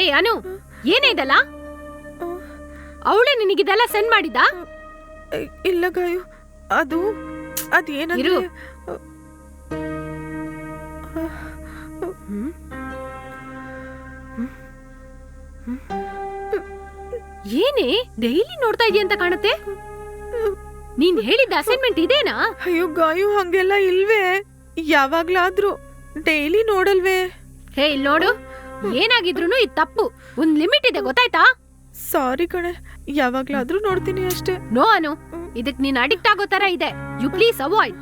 ಏಯ್ ಅನು ಏನೇ ಇದಲ್ಲ? ಅವಳೇ ನಿನಗಿದೆಲ್ಲ ಸೆಂಡ್ ಮಾಡಿದ ಇಲ್ಲ ಗಾಯು ಅದು ಅದು ಏನಂದ್ರೆ. ಏನೇ? ಡೈಲಿ ನೋಡ್ತಾ ಇದೀಯ ಅಂತ ಕಾಣುತ್ತೆ? ನೀನ್ ಹೇಳಿದ್ದ ಅಸೈನ್ಮೆಂಟ್ ಇದೇನಾ? ಅಯ್ಯೋ ಗಾಯು ಹಂಗೆಲ್ಲ ಇಲ್ವೇ? ಯಾವಾಗ್ಲಾದ್ರೂ ಡೈಲಿ ನೋಡಲ್ವೇ? ಹೇ ಇಲ್ಲಿ ನೋಡು. ಏನಾಗಿದ್ರು ಇದು ತಪ್ಪು. ಒಂದ್ ಲಿಮಿಟ್ ಇದೆ ಗೊತ್ತಾಯ್ತಾ? ಸಾರಿ ಕಣೆ ಯಾವಾಗ್ಲಾದ್ರೂ ನೋಡ್ತೀನಿ ಅಷ್ಟೇ. ನೋ ಅನು ಇದಕ್ ನೀನ್ ಅಡಿಕ್ಟ್ ಆಗೋ ತರ ಇದೆ. You please avoid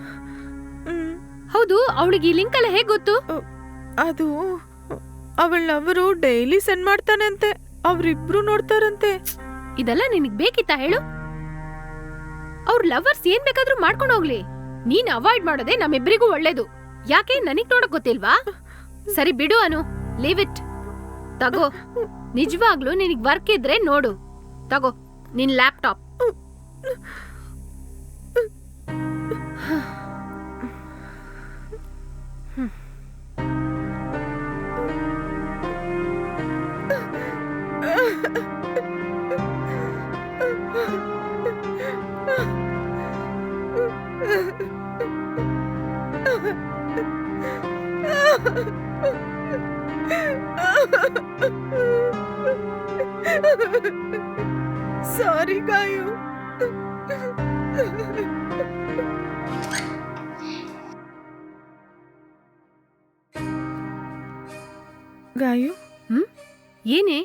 hmm. ಹೌದು ಅವಳಿಗೆ ಈ ಲಿಂಕ್ ಎಲ್ಲ ಹೇಗ್ ಗೊತ್ತು? ಅದು ಅವಳ ಅವರು ಡೈಲಿ ಸೆಂಡ್ ಮಾಡ್ತಾನಂತೆ ಅವ್ರಿಬ್ರು ನೋಡ್ತಾರಂತೆ. ಇದೆಲ್ಲ ನಿನಗ್ ಬೇಕಿತ್ತಾ ಹೇಳು? ಅವ್ರ ಲವರ್ಸ್ ಏನ್ ಬೇಕಾದ್ರೂ ಮಾಡ್ಕೊಂಡು ಹೋಗ್ಲಿ. ನೀನ್ ಅವಾಯ್ಡ್ ಮಾಡೋದೇ ನಮ್ಮಿಬ್ಬರಿಗೂ ಒಳ್ಳೇದು. ಯಾಕೆ? ನನಗ್ ನೋಡಕ್ ಗೊತ್ತಿಲ್ವಾ? ಸರಿ ಬಿಡು ಅನು. ಲೀವ್ ಇಟ್ ತಗೋ. ನಿಜವಾಗ್ಲೂ ನಿನಗ್ ವರ್ಕ್ ಇದ್ರೆ ನೋಡು. ತಗೋ ನಿನ್ ಲ್ಯಾಪ್ಟಾಪ್ ಸಾರಿ ಗಾಯು. ಗಾಯು ಏನೇ?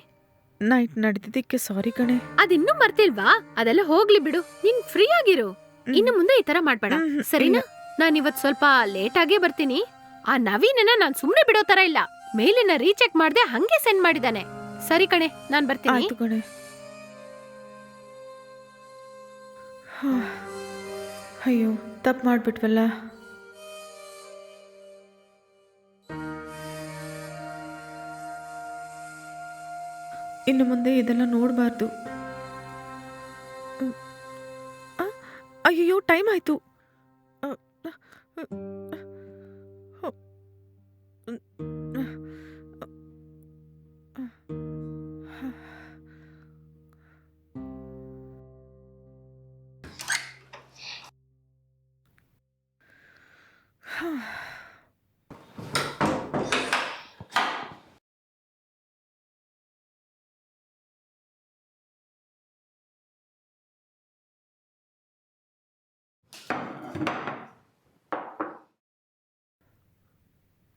ನೈಟ್ ನಡೆದಿದ್ದಕ್ಕೆ ಸಾರಿ ಕಣೆ. ಅದಿನ್ನೂ ಮರ್ತಿಲ್ವಾ? ಅದೆಲ್ಲ ಹೋಗ್ಲಿ ಬಿಡು. ನೀನ್ ಫ್ರೀ ಆಗಿರು ಇನ್ನು ಮುಂದೆ ಈ ತರ ಮಾಡ್ಬೇಡ. ಸರಿನಾ? ನಾನು ಇವತ್ ಸ್ವಲ್ಪ ಲೇಟ್ ಆಗೇ ಬರ್ತೀನಿ. ಆ ನವೀನನ ನಾನ್ ಸುಮ್ನೆ ಬಿಡೋ ತರ ಇಲ್ಲ. ಮೇಲಿನ ರೀಚೆಕ್ ಮಾಡ್ದೆ ಹಂಗೆ ಸೆಂಡ್ ಮಾಡಿದಾನೆ ಸರಿ ಕಣೆ ನಾನ್ ಬರ್ತೀನಿ. ಆಯ್ತು ಕಣೆ. ಅಯ್ಯೋ ತಪ್ಪು ಮಾಡಿಬಿಟ್ವಲ್ಲ. ಇನ್ನು ಮುಂದೆ ಇದೆಲ್ಲ ನೋಡಬಾರ್ದು. ಅಯ್ಯೋ ಟೈಮ್ ಆಯ್ತು.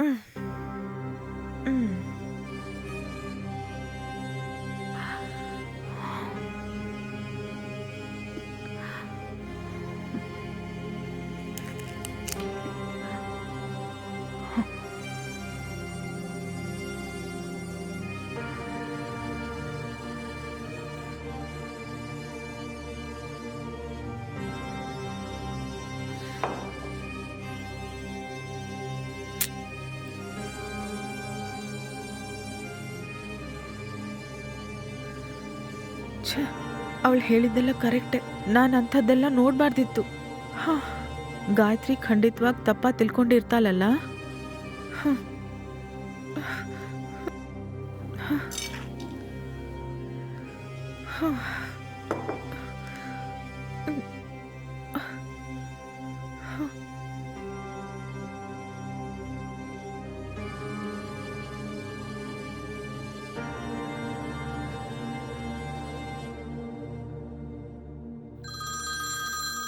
Mm. ಛೆ ಅವಳು ಹೇಳಿದ್ದೆಲ್ಲ ಕರೆಕ್ಟ್. ನಾನು ಅಂಥದ್ದೆಲ್ಲ ನೋಡಬಾರ್ದಿತ್ತು. ಹಾಂ ಗಾಯತ್ರಿ ಖಂಡಿತವಾಗಿ ತಪ್ಪ ತಿಳ್ಕೊಂಡಿರ್ತಾಳಲ್ಲ? ಹ್ಮ್.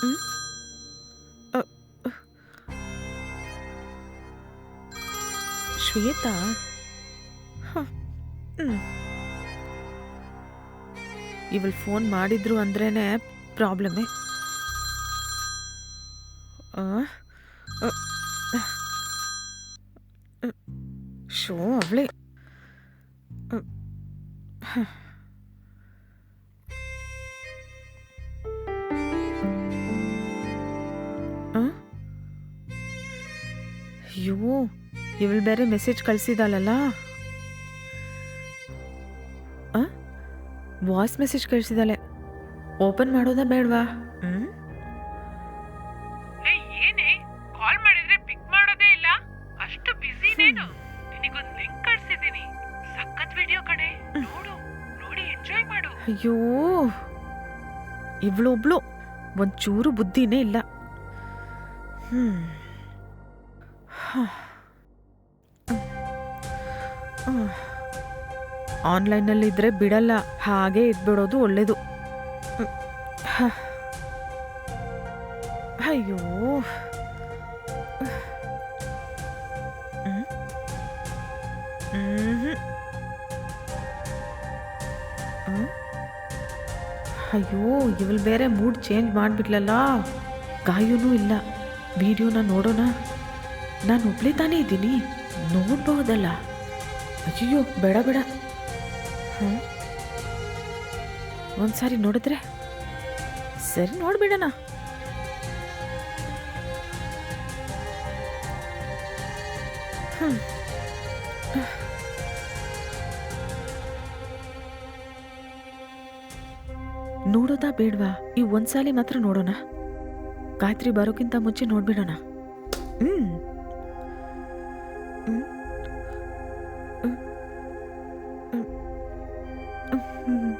ಶ್ವೇತಾ? ಇವಳು ಫೋನ್ ಮಾಡಿದ್ರು ಅಂದ್ರೇನೆ ಪ್ರಾಬ್ಲಮ್ಮೇ ಶೋ ಅವಳೇ. ಇವಳು ಬೇರೆ ಮೆಸೇಜ್ ಕಳಿಸಿದಾಳಲ್ಲ? ವಾಯ್ಸ್ ಮೆಸೇಜ್ ಕಳಿಸಿದಾಳೆ. ಓಪನ್ ಮಾಡೋದಾ ಬೇಡವಾ? ಏ ಏನೇ? ಕಾಲ್ ಮಾಡಿದ್ರೆ ಪಿಕ್ ಮಾಡೋದೇ ಇಲ್ಲ. ಅಷ್ಟು ಬಿಸಿ ನೀನು ನಿನಗೊಂದು ಲಿಂಕ್ ಕಳ್ಸಿದ್ದೀನಿ. ಸಖತ್ ವಿಡಿಯೋ ಕಣೆ. ಅಯ್ಯೋ! ಇವಳೊಬ್ಳು ಒಂಚೂರು ಬುದ್ಧಿನೇ ಇಲ್ಲ. ಹ್ಮ್. ಆನ್ಲೈನಲ್ಲಿ ಇದ್ರೆ ಬಿಡಲ್ಲ, ಹಾಗೆ ಇದ್ಬಿಡೋದು. ಹ. ಅಯ್ಯೋ. ಅಯ್ಯೋ, ಇವಳು ಬೇರೆ ಮೂಡ್ ಚೇಂಜ್ ಮಾಡಿಬಿಡ್ಲಲ್ಲ ಗಾಯನೂ ಇಲ್ಲ. ವಿಡಿಯೋನ ನೋಡೋಣ. ನಾನು ಒಬ್ಳೇ ತಾನೇ ಇದ್ದೀನಿ. ನೋಡ್ಬಹುದಲ್ಲ ಅಯ್ಯೋ ಬೇಡ ಬೇಡ. ಹ್ಞೂ ಒಂದ್ಸಾರಿ ನೋಡಿದ್ರೆ? ಸರಿ, ನೋಡ್ಬೇಡಣ. ಹ್ಮ್ ನೋಡೋದಾ ಬೇಡ್ವಾ? ಈ ಒಂದ್ಸಾಲಿ ಮಾತ್ರ ನೋಡೋಣ. ಗಾಯತ್ರಿ ಬರೋಕ್ಕಿಂತ ಮುಂಚೆ ನೋಡ್ಬಿಡೋಣ. ಹ್ಮ್.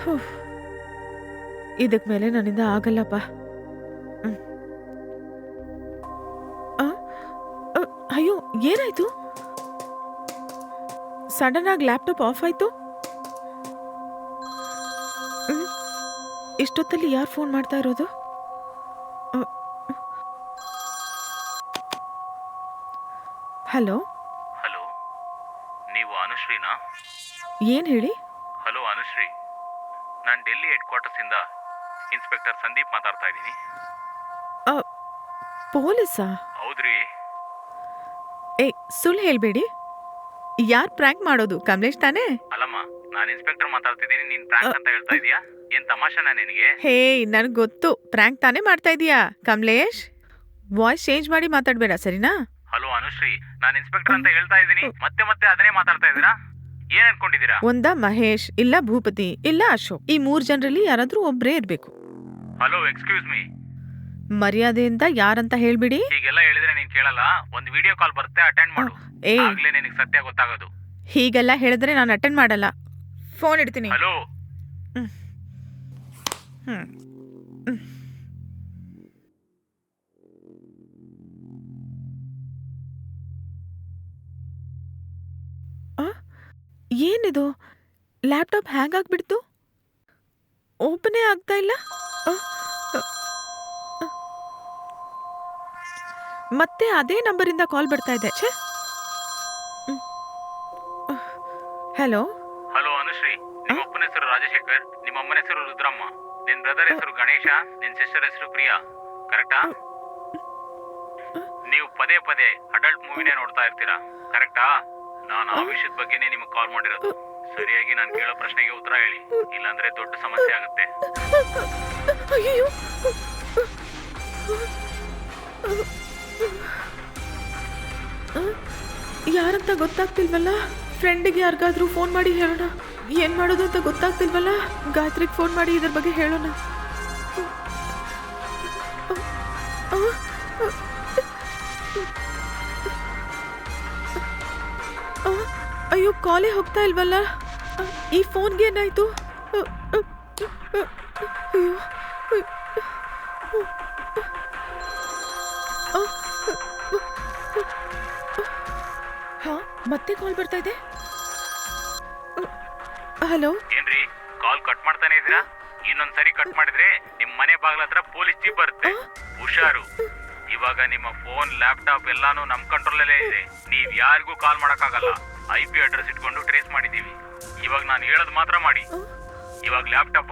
ಹ್ಮ್. ಇದಕ್ ಮೇಲೆ ನನ್ನಿಂದ ಆಗಲ್ಲಪ್ಪ ಏನಾಯ್ತು? ಸಡನ್ ಆಗಿ ಲ್ಯಾಪ್ಟಾಪ್ ಆಫ್ ಆಯ್ತು. ಇಷ್ಟೊತ್ತಲ್ಲಿ ಯಾರು ಫೋನ್ ಮಾಡ್ತಾ ಇರೋದು? ಹಲೋ? ಹಲೋ ನೀವು ಅನುಶ್ರೀನಾ? ಏನು ಹೇಳಿ? ಹಲೋ ಅನುಶ್ರೀ. ನಾನು ಡೆಲ್ಲಿ ಹೆಡ್ ಕ್ವಾರ್ಟರ್ಸಿಂದ ಇನ್ಸ್ಪೆಕ್ಟರ್ ಸಂದೀಪ್ ಮಾತಾಡ್ತಾ ಇದ್ದೀನಿ. ಪೊಲೀಸಾ? ಏ ಸುಳ್ಳು ಹೇಳ್ಬೇಡಿ. ಯಾರ್ ಪ್ರ್ಯಾಂಕ್ ಮಾಡೋದು? ಕಮಲೇಶ್ ತಾನೇ? ಅಲ್ಲಮ್ಮ ನಾನು ಇನ್ಸ್ಪೆಕ್ಟರ್ ಮಾತಾಡ್ತಿದ್ದೀನಿ ನೀನ್ ಪ್ರ್ಯಾಂಕ್ ಅಂತ ಹೇಳ್ತಾ ಇದೀಯಾ? ಏನ್ ತಮಾಷೆನಾ ನಿನಗೆ? ಹೇ ನನಗೆ ಗೊತ್ತು. ಪ್ರ್ಯಾಂಕ್ ತಾನೇ ಮಾಡ್ತಾ ಇದೀಯಾ? ಕಮಲೇಶ್ ವಾಯ್ಸ್ ಚೇಂಜ್ ಮಾಡಿ ಮಾತಾಡ್ಬೇಡ ಸರಿನಾ? ಹಲೋ ಅನುಶ್ರೀ ನಾನು ಇನ್ಸ್ಪೆಕ್ಟರ್ ಅಂತ ಹೇಳ್ತಾ ಇದ್ದೀನಿ ಮತ್ತೆ ಮತ್ತೆ ಅದನ್ನೇ ಮಾತಾಡ್ತಾ ಇದ್ದೀರಾ ಏನ್ ಅನ್ಕೊಂಡಿದ್ದೀರಾ ಒಂದ ಮಹೇಶ್ ಇಲ್ಲ ಭೂಪತಿ ಇಲ್ಲ ಅಶೋಕ್. ಈ ಮೂರ್ ಜನರಲ್ಲಿ ಯಾರಾದ್ರೂ ಒಬ್ರೇ ಇರ್ಬೇಕು. ಹಲೋ ಎಕ್ಸ್ಕ್ಯೂಸ್ ಮೀ ಮರ್ಯಾದೆಯಿಂದ ಯಾರಂತ ಹೇಳ್ಬಿಡಿ. ಹೀಗೆಲ್ಲ ಹೇಳಿದ್ರೆ ಕೇಳಲ್ಲ ಒಂದ್ ವಿಡಿಯೋ ಕಾಲ್ ಬರುತ್ತೆ ಅಟೆಂಡ್ ಮಾಡು. ಏ ಆಗ್ಲೇ ನಿನಗೆ ಸತ್ಯ ಗೊತ್ತಾಗೋದು. ಹೀಗೆಲ್ಲ ಹೇಳಿದ್ರೆ ನಾನು ಅಟೆಂಡ್ ಮಾಡಲ್ಲ. ಫೋನ್ ಇಡ್ತೀನಿ. Hello hmm. ಏನಿದು? ಲ್ಯಾಪ್ಟಾಪ್ ಹ್ಯಾಂಗ್ ಆಗ್ಬಿಡ್ತು? ಓಪನೇ ಆಗ್ತಾ ಇಲ್ಲ? ಮತ್ತೆ ಅದೇ ನಂಬರಿಂದ ಕಾಲ್ ಬರ್ತಾ ಇದೆ. ಛೇ! Hello hello Anushree. ನಿಮ್ಮ ಅಪ್ಪನ ಹೆಸರು ರಾಜಶೇಖರ್ ನಿಮ್ಮ ಅಮ್ಮನ ಹೆಸರು ರುದ್ರಮ್ಮ. ನಿನ್ ಬ್ರದರ್ ಹೆಸರು ಗಣೇಶ ನಿನ್ ಸಿಸ್ಟರ್ ಹೆಸರು ಪ್ರಿಯಾ. ಕರೆಕ್ಟಾ ನೀವು ಪದೇ ಪದೇ ಅಡಲ್ಟ್ ಮೂವಿನೇ ನೋಡ್ತಾ ಇರ್ತೀರಾ? ಕರೆಕ್ಟಾ ನಾನು ಆ ವಿಷಯದ ಬಗ್ಗೆನೇ ನಿಮಗೆ ಕಾಲ್ ಮಾಡಿರೋದು. ಸರಿಯಾಗಿ ನಾನು ಕೇಳೋ ಪ್ರಶ್ನೆಗೆ ಉತ್ತರ ಹೇಳಿ. ಇಲ್ಲಾಂದ್ರೆ ದೊಡ್ಡ ಸಮಸ್ಯೆ ಆಗುತ್ತೆ. ಯಾರಂತ ಗೊತ್ತಾಗ್ತಿಲ್ವಲ್ಲ? ಫ್ರೆಂಡಿಗೆ ಯಾರಿಗಾದ್ರೂ ಫೋನ್ ಮಾಡಿ ಹೇಳೋಣ. ಏನ್ ಮಾಡೋದು ಅಂತ ಗೊತ್ತಾಗ್ತಿಲ್ವಲ್ಲ? ಗಾಯತ್ರಿಗೆ ಫೋನ್ ಮಾಡಿ ಇದ್ರ ಬಗ್ಗೆ ಹೇಳೋಣ. ಅಯ್ಯೋ, ಕಾಲೇ ಹೋಗ್ತಾ ಇಲ್ವಲ್ಲ? ಈ ಫೋನ್ಗೆ ಏನಾಯ್ತು? ಅಯ್ಯೋ. ಮತ್ತೆ ಕಾಲ್ ಬರ್ತಾ ಇದೆ? ಹಲೋ? ಏನ್ರಿ ಕಾಲ್ ಕಟ್ ಮಾಡ್ತಾನೆ ಇದ್ದೀರಾ ಇನ್ನೊಂದ್ಸರಿ ಕಟ್ ಮಾಡಿದ್ರೆ ನಿಮ್ ಮನೆ ಬಾಗ್ಲ ಹತ್ರ ಪೊಲೀಸ್ ಜೀಪ್ ಬರುತ್ತೆ. ಹುಷಾರು. ಇವಾಗ ನಿಮ್ಮ ಫೋನ್ ಲ್ಯಾಪ್ಟಾಪ್ ಎಲ್ಲಾನು ನಮ್ ಕಂಟ್ರೋಲಲ್ಲೇ ಇದೆ. ನೀವ್ ಯಾರಿಗೂ ಕಾಲ್ ಮಾಡಕ್ಕಾಗಲ್ಲ. ಐ ಪಿ ಅಡ್ರೆಸ್ ಇಟ್ಕೊಂಡು ಟ್ರೇಸ್ ಮಾಡಿದೀವಿ ಇವಾಗ ನಾನು ಹೇಳೋದು ಮಾತ್ರ ಮಾಡಿ. ಇವಾಗ ಲ್ಯಾಪ್ಟಾಪ್